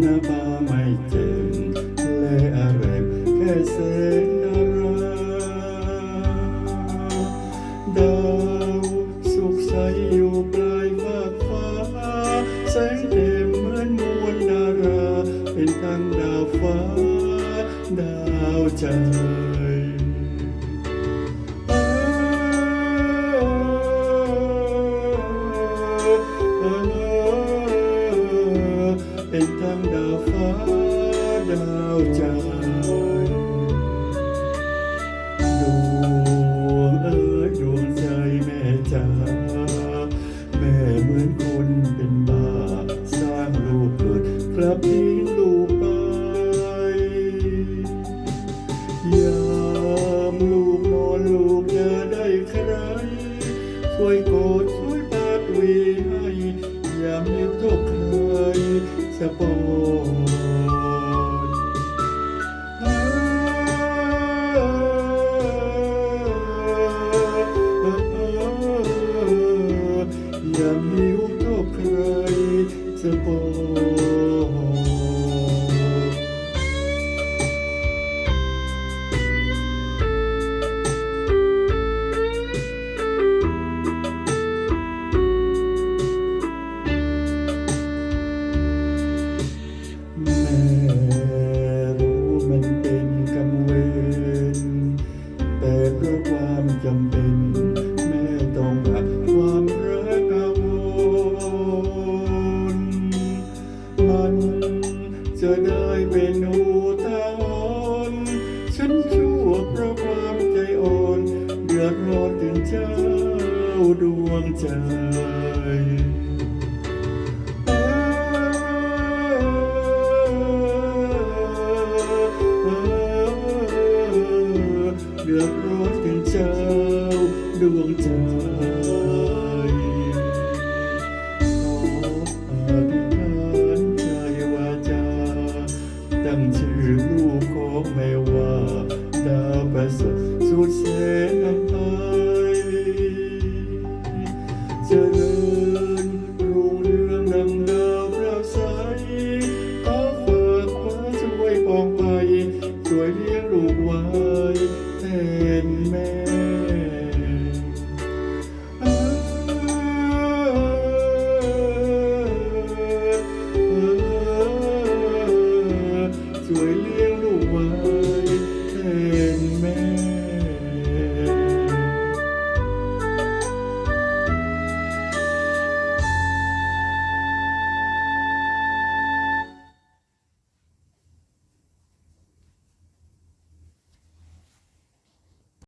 หน้าตาไม่เจนเลยอะไรแค่เสนนาราดาวสุขใสอยู่ปลายฟ้าฟ้าแสงเด่นเหมือนมวลดารา เป็นทางดาวฟ้า ดาวจันทร์ ทั้งดาวฟ้าดาวใจดวงเอ๋ยดวงใจแม่จ๋าแม่เหมือนคนเป็นบ้า สร้างลูกเกิดกลับทิ้งลูกไปยามลูกนอนลูกอย่าได้ใครช่วยโกดช่วยปาดวีให้ยาม สปูนอย่ามีโทษใครสะปอน จะได้เป็นหูทางฉันชั่วเพราะความใจอ่อน เดือดร้อนถึงเจ้าดวงใจเดือดร้อนถึงเจ้าดวงใจ ช่วยเลี้ยงลูกไว้แทนแม่ช่วยเลี้ยง